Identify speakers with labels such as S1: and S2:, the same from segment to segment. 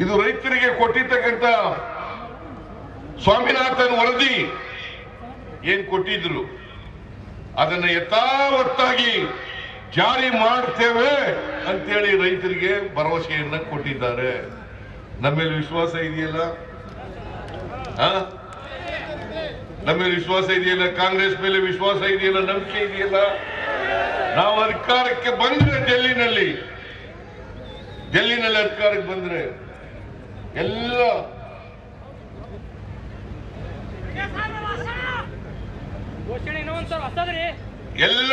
S1: ಇದು ರೈತರಿಗೆ ಕೊಟ್ಟಿರ್ತಕ್ಕಂಥ ಸ್ವಾಮಿನಾಥನ್ ವರದಿ ಏನ್ ಕೊಟ್ಟಿದ್ರು? ಅದನ್ನ ಯಥಾವತ್ತಾಗಿ ಜಾರಿ ಮಾಡ್ತೇವೆ ಅಂತೇಳಿ ರೈತರಿಗೆ ಭರವಸೆಯನ್ನ ಕೊಟ್ಟಿದ್ದಾರೆ. ನಮ್ಮೇಲೆ ವಿಶ್ವಾಸ ಇದೆಯಲ್ಲ? ಆ? ನಮ್ಮ ಮೇಲೆ ವಿಶ್ವಾಸ ಇದೆಯಲ್ಲ? ಕಾಂಗ್ರೆಸ್ ಮೇಲೆ ವಿಶ್ವಾಸ ಇದೆಯಲ್ಲ? ನಂಬಿಕೆ ಇದೆಯಲ್ಲ? ನಾವು ಅಧಿಕಾರಕ್ಕೆ ಬಂದ್ರೆ ಡೆಲ್ಲಿನಲ್ಲಿ ಡೆಲ್ಲಿನಲ್ಲಿ ಅಧಿಕಾರಕ್ಕೆ ಬಂದ್ರೆ ಎಲ್ಲ. ಎಲ್ಲ.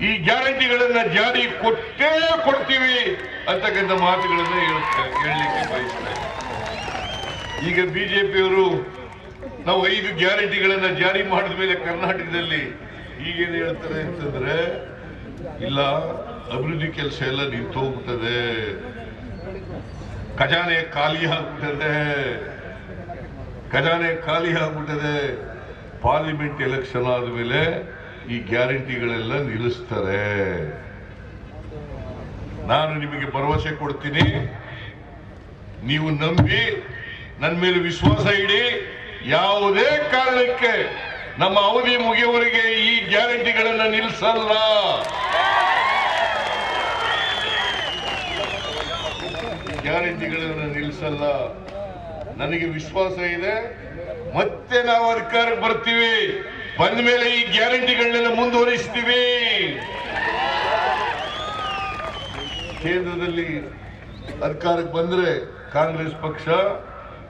S1: ಈ ಗ್ಯಾರಂಟಿಗಳನ್ನ ಜಾರಿ ಕೊಟ್ಟೇ ಕೊಡ್ತೀವಿ ಅಂತಕ್ಕಂಥ ಮಾತುಗಳನ್ನ ಹೇಳಲಿಕ್ಕೆ ಬಯಸ್ತಾರೆ. ಈಗ ಬಿಜೆಪಿಯವರು ನಾವು ಐದು ಗ್ಯಾರಂಟಿಗಳನ್ನ ಜಾರಿ ಮಾಡಿದ ಮೇಲೆ ಕರ್ನಾಟಕದಲ್ಲಿ ಈಗೇನು ಹೇಳ್ತಾರೆ ಅಂತಂದ್ರೆ ಇಲ್ಲ ಅಭಿವೃದ್ಧಿ ಕೆಲಸ ಎಲ್ಲ ನಿಂತು ಹೋಗ್ಬಿಟ್ಟದೆ ಖಜಾನೆ ಖಾಲಿ ಖಜಾನೆ ಖಾಲಿ ಆಗ್ಬಿಟ್ಟದೆ ಪಾರ್ಲಿಮೆಂಟ್ ಎಲೆಕ್ಷನ್ ಆದಮೇಲೆ ಈ ಗ್ಯಾರಂಟಿಗಳೆಲ್ಲ ನಿಲ್ಲಿಸ್ತಾರೆ. ನಾನು ನಿಮಗೆ ಭರವಸೆ ಕೊಡ್ತೀನಿ. ನೀವು ನಂಬಿ ನನ್ನ ಮೇಲೆ ವಿಶ್ವಾಸ ಇಡಿ. ಯಾವುದೇ ಕಾರಣಕ್ಕೆ ನಮ್ಮ ಅವಧಿ ಮುಗಿಯುವವರೆಗೆ ಈ ಗ್ಯಾರಂಟಿಗಳನ್ನು ನಿಲ್ಲಿಸಲ್ಲ. ಗ್ಯಾರಂಟಿಗಳನ್ನ ನಿಲ್ಲಿಸಲ್ಲ. ನನಗೆ ವಿಶ್ವಾಸ ಇದೆ. ಮತ್ತೆ ನಾವು ಅಧಿಕಾರಕ್ಕೆ ಬರ್ತೀವಿ. ಬಂದ ಮೇಲೆ ಈ ಗ್ಯಾರಂಟಿಗಳನ್ನೆಲ್ಲ ಮುಂದುವರಿಸ್ತೀವಿ. ಕೇಂದ್ರದಲ್ಲಿ ಅಧಿಕಾರಕ್ಕೆ ಬಂದ್ರೆ ಕಾಂಗ್ರೆಸ್ ಪಕ್ಷ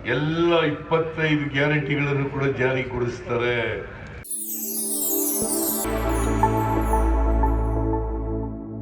S1: ಎಲ್ಲ ಇಪ್ಪತ್ತೈದು ಗ್ಯಾರಂಟಿಗಳನ್ನು ಕೂಡ ಜಾರಿಗೊಳಿಸ್ತಾರೆ